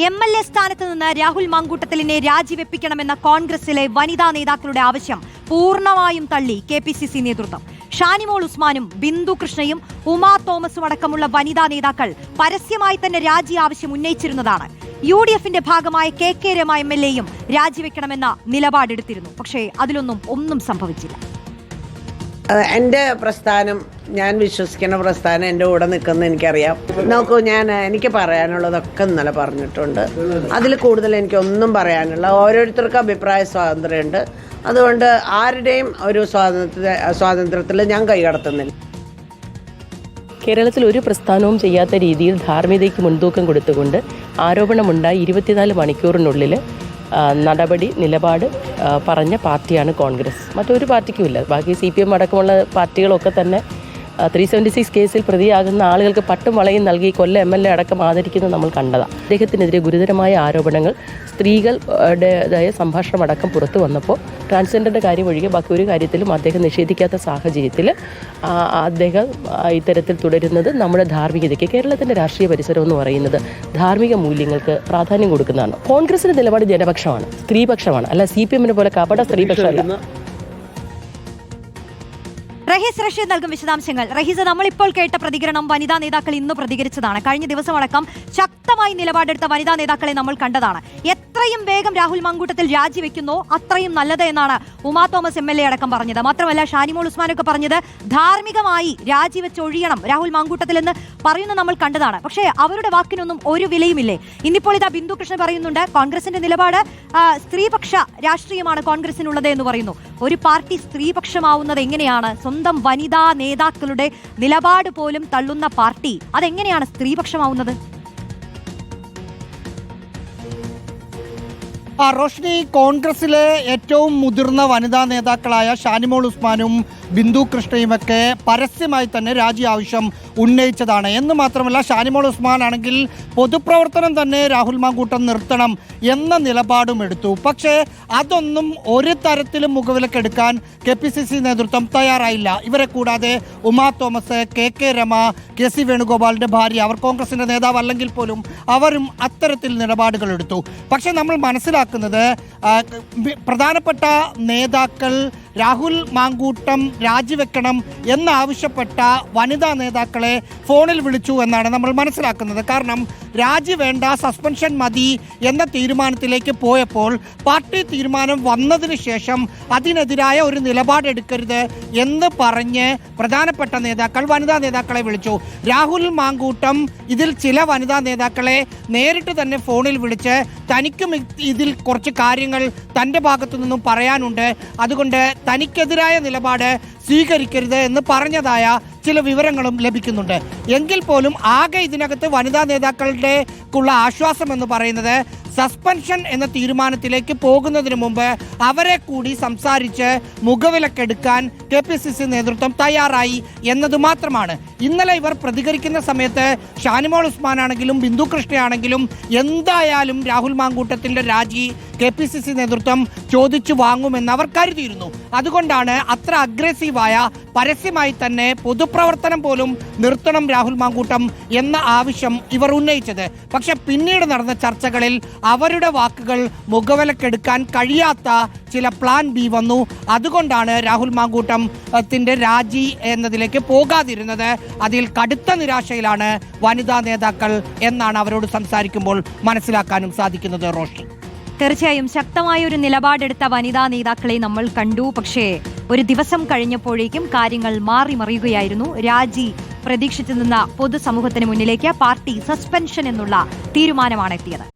M L A സ്ഥാനത്ത് നിന്ന് രാഹുൽ മാങ്കൂട്ടത്തിലിനെ രാജിവെപ്പിക്കണമെന്ന കോൺഗ്രസിലെ വനിതാ നേതാക്കളുടെ ആവശ്യം പൂർണമായും തള്ളി കെ പി സി സി നേതൃത്വം. ഷാനിമോൾ ഉസ്മാനും ബിന്ദു കൃഷ്ണയും ഉമാ തോമസും അടക്കമുള്ള വനിതാ നേതാക്കൾ പരസ്യമായി തന്നെ രാജി ആവശ്യം ഉന്നയിച്ചിരുന്നതാണ്. യു ഡി എഫിന്റെ ഭാഗമായ K K Rema M L എയും രാജിവെക്കണമെന്ന നിലപാടെടുത്തിരുന്നു. പക്ഷേ അതിലൊന്നും ഒന്നും സംഭവിച്ചില്ല. എന്റെ പ്രസ്ഥാനം ഞാൻ വിശ്വസിക്കുന്ന പ്രസ്ഥാനം എന്റെ കൂടെ നിൽക്കുന്ന എനിക്കറിയാം. നോക്കൂ ഞാൻ എനിക്ക് പറയാനുള്ളതൊക്കെ ഇന്നലെ പറഞ്ഞിട്ടുണ്ട്. അതിൽ കൂടുതൽ എനിക്കൊന്നും പറയാനില്ല. ഓരോരുത്തർക്കും അഭിപ്രായ സ്വാതന്ത്ര്യമുണ്ട്. അതുകൊണ്ട് ആരുടെയും ഒരു സ്വാതന്ത്ര്യ സ്വാതന്ത്ര്യത്തിൽ ഞാൻ കൈകടത്തുന്നില്ല കേരളത്തിൽ ഒരു പ്രസ്ഥാനവും ചെയ്യാത്ത രീതിയിൽ ധാർമ്മികതയ്ക്ക് മുൻതൂക്കം കൊടുത്തുകൊണ്ട് ആരോപണമുണ്ടായി ഇരുപത്തിനാല് മണിക്കൂറിനുള്ളിൽ നടപടി നിലപാട് പറഞ്ഞ പാർട്ടിയാണ് കോൺഗ്രസ്. മറ്റൊരു പാർട്ടിക്കുമില്ല. ബാക്കി സി പി എം അടക്കമുള്ള പാർട്ടികളൊക്കെ തന്നെ ത്രീ സെവന്റി സിക്സ് കേസിൽ പ്രതിയാകുന്ന ആളുകൾക്ക് പട്ടും വളയും നൽകി കൊല്ല എം എൽ എ അടക്കം ആദരിക്കുന്നത് നമ്മൾ കണ്ടതാണ് അദ്ദേഹത്തിനെതിരെ ഗുരുതരമായ ആരോപണങ്ങൾ സ്ത്രീകളുടേതായ സംഭാഷണമടക്കം പുറത്തു വന്നപ്പോൾ ട്രാൻസ്ജെൻഡറിന്റെ കാര്യം ഒഴികെ ബാക്കി ഒരു കാര്യത്തിലും അദ്ദേഹം നിഷേധിക്കാത്ത സാഹചര്യത്തിൽ അദ്ദേഹം ഇത്തരത്തിൽ തുടരുന്നത് നമ്മുടെ ധാർമ്മികതയ്ക്ക് കേരളത്തിന്റെ രാഷ്ട്രീയ പരിസരം എന്ന് പറയുന്നത് ധാർമ്മിക മൂല്യങ്ങൾക്ക് പ്രാധാന്യം കൊടുക്കുന്നതാണ്. കോൺഗ്രസിന്റെ നിലപാട് ജനപക്ഷമാണ് സ്ത്രീപക്ഷമാണ്. അല്ല സി പി എമ്മിനെ പോലെ കപട സ്ത്രീപക്ഷമല്ല. റഹീസ് റഷീദ് നൽകും വിശദാംശങ്ങൾ. റഹീസ് നമ്മളിപ്പോൾ കേട്ട പ്രതികരണം വനിതാ നേതാക്കൾ ഇന്ന് പ്രതികരിച്ചതാണ്. കഴിഞ്ഞ ദിവസമടക്കം ശക്തമായി നിലപാടെടുത്ത വനിതാ നേതാക്കളെ നമ്മൾ കണ്ടതാണ്. എത്രയും വേഗം രാഹുൽ മങ്കൂട്ടത്തിൽ രാജിവെക്കുന്നോ അത്രയും നല്ലത് എന്നാണ് Uma Thomas M L A അടക്കം പറഞ്ഞത്. മാത്രമല്ല ഷാനിമോൾ ഉസ്മാനൊക്കെ പറഞ്ഞത് ധാർമ്മികമായി രാജിവെച്ചൊഴിയണം രാഹുൽ മങ്കൂട്ടത്തിൽ എന്ന് പറയുന്നത് നമ്മൾ കണ്ടതാണ്. പക്ഷേ അവരുടെ വാക്കിനൊന്നും ഒരു വിലയുമില്ലേ? ഇന്നിപ്പോൾ ഇതാ ബിന്ദു കൃഷ്ണൻ പറയുന്നുണ്ട് കോൺഗ്രസിന്റെ നിലപാട് സ്ത്രീപക്ഷ രാഷ്ട്രീയമാണ് കോൺഗ്രസിനുള്ളത് എന്ന് പറയുന്നു. ഒരു പാർട്ടി സ്ത്രീപക്ഷമാവുന്നത് എങ്ങനെയാണ്? സ്വന്തം വനിതാ നേതാക്കളുടെ നിലപാട് പോലും തള്ളുന്ന പാർട്ടി അതെങ്ങനെയാണ് സ്ത്രീപക്ഷമാവുന്നത്? റോഷ്നി കോൺഗ്രസിലെ ഏറ്റവും മുതിർന്ന വനിതാ നേതാക്കളായ ഷാനിമോൾ ഉസ്മാനും ബിന്ദു കൃഷ്ണയുമൊക്കെ പരസ്യമായി തന്നെ രാജി ആവശ്യം ഉന്നയിച്ചതാണ്. എന്ന് മാത്രമല്ല ഷാനിമോൾ ഉസ്മാൻ ആണെങ്കിൽ പൊതുപ്രവർത്തനം തന്നെ രാഹുൽ മാങ്കൂട്ടം നിർത്തണം എന്ന നിലപാടും എടുത്തു. പക്ഷേ അതൊന്നും ഒരു തരത്തിലും മുഖവിലക്കെടുക്കാൻ കെ പി സി സി നേതൃത്വം തയ്യാറായില്ല. ഇവരെ കൂടാതെ Uma Thomas K K Rema K C വേണുഗോപാലിന്റെ ഭാര്യ അവർ കോൺഗ്രസിന്റെ നേതാവ് അല്ലെങ്കിൽ പോലും അവരും അത്തരത്തിൽ നിലപാടുകൾ എടുത്തു. പക്ഷെ നമ്മൾ മനസ്സിലാക്കുന്നത് പ്രധാനപ്പെട്ട നേതാക്കൾ രാഹുൽ മാങ്കൂട്ടം രാജിവെക്കണം എന്നാവശ്യപ്പെട്ട വനിതാ നേതാക്കളെ ഫോണിൽ വിളിച്ചു എന്നാണ് നമ്മൾ മനസ്സിലാക്കുന്നത്. കാരണം രാജി വേണ്ട സസ്പെൻഷൻ മതി എന്ന തീരുമാനത്തിലേക്ക് പോയപ്പോൾ പാർട്ടി തീരുമാനം വന്നതിന് ശേഷം അതിനെതിരായ ഒരു നിലപാടെടുക്കരുത് എന്ന് പറഞ്ഞ് പ്രധാനപ്പെട്ട നേതാക്കൾ വനിതാ നേതാക്കളെ വിളിച്ചു. രാഹുൽ മാങ്കൂട്ടം ഇതിൽ ചില വനിതാ നേതാക്കളെ നേരിട്ട് തന്നെ ഫോണിൽ വിളിച്ച് തനിക്കും ഇതിൽ കുറച്ച് കാര്യങ്ങൾ തന്റെ ഭാഗത്തു നിന്നും പറയാനുണ്ട്. അതുകൊണ്ട് തനിക്കെതിരായ നിലപാട് സ്വീകരിക്കരുത് എന്ന് പറഞ്ഞതായ ചില വിവരങ്ങളും ലഭിക്കുന്നുണ്ട്. എങ്കിൽ പോലും ആകെ ഇതിനകത്ത് വനിതാ നേതാക്കളുടെ ഉള്ള ആശ്വാസം എന്ന് പറയുന്നത് സസ്പെൻഷൻ എന്ന തീരുമാനത്തിലേക്ക് പോകുന്നതിന് മുമ്പ് അവരെ കൂടി സംസാരിച്ച് മുഖവിലക്കെടുക്കാൻ കെ പി സി സി നേതൃത്വം തയ്യാറായി എന്നത് മാത്രമാണ്. ഇന്നലെ ഇവർ പ്രതികരിക്കുന്ന സമയത്ത് ഷാനിമോൾ ഉസ്മാൻ ആണെങ്കിലും ബിന്ദു കൃഷ്ണയാണെങ്കിലും എന്തായാലും രാഹുൽ മാങ്കൂട്ടത്തിന്റെ രാജി കെ പി സി സി നേതൃത്വം ചോദിച്ചു വാങ്ങുമെന്ന് അവർ കരുതിയിരുന്നു. അതുകൊണ്ടാണ് അത്ര അഗ്രസീവായ പരസ്യമായി തന്നെ പൊതുപ്രവർത്തനം പോലും നിർത്തണം രാഹുൽ മാങ്കൂട്ടം എന്ന ആവശ്യം ഇവർ ഉന്നയിച്ചത്. പക്ഷെ പിന്നീട് നടന്ന ചർച്ചകളിൽ അവരുടെ വാക്കുകൾ മുഖവിലക്കെടുക്കാൻ കഴിയാത്ത ചില പ്ലാൻ ബി വന്നു. അതുകൊണ്ടാണ് രാഹുൽ മാങ്കൂട്ടം ത്തിന്റെ രാജി എന്നതിലേക്ക് പോകാതിരുന്നത്. അതിൽ കടുത്ത നിരാശയിലാണ് വനിതാ നേതാക്കൾ എന്നാണ് അവരോട് സംസാരിക്കുമ്പോൾ മനസ്സിലാക്കാനും സാധിക്കുന്നത് റോഷി തീർച്ചയായും ശക്തമായ ഒരു നിലപാടെടുത്ത വനിതാ നേതാക്കളെ നമ്മൾ കണ്ടു. പക്ഷേ ഒരു ദിവസം കഴിഞ്ഞപ്പോഴേക്കും കാര്യങ്ങൾ മാറി മറിയുകയായിരുന്നു. രാജി പ്രതീക്ഷിച്ചു നിന്ന പൊതുസമൂഹത്തിന് മുന്നിലേക്ക് പാർട്ടി സസ്പെൻഷൻ എന്നുള്ള തീരുമാനമാണ് എത്തിയത്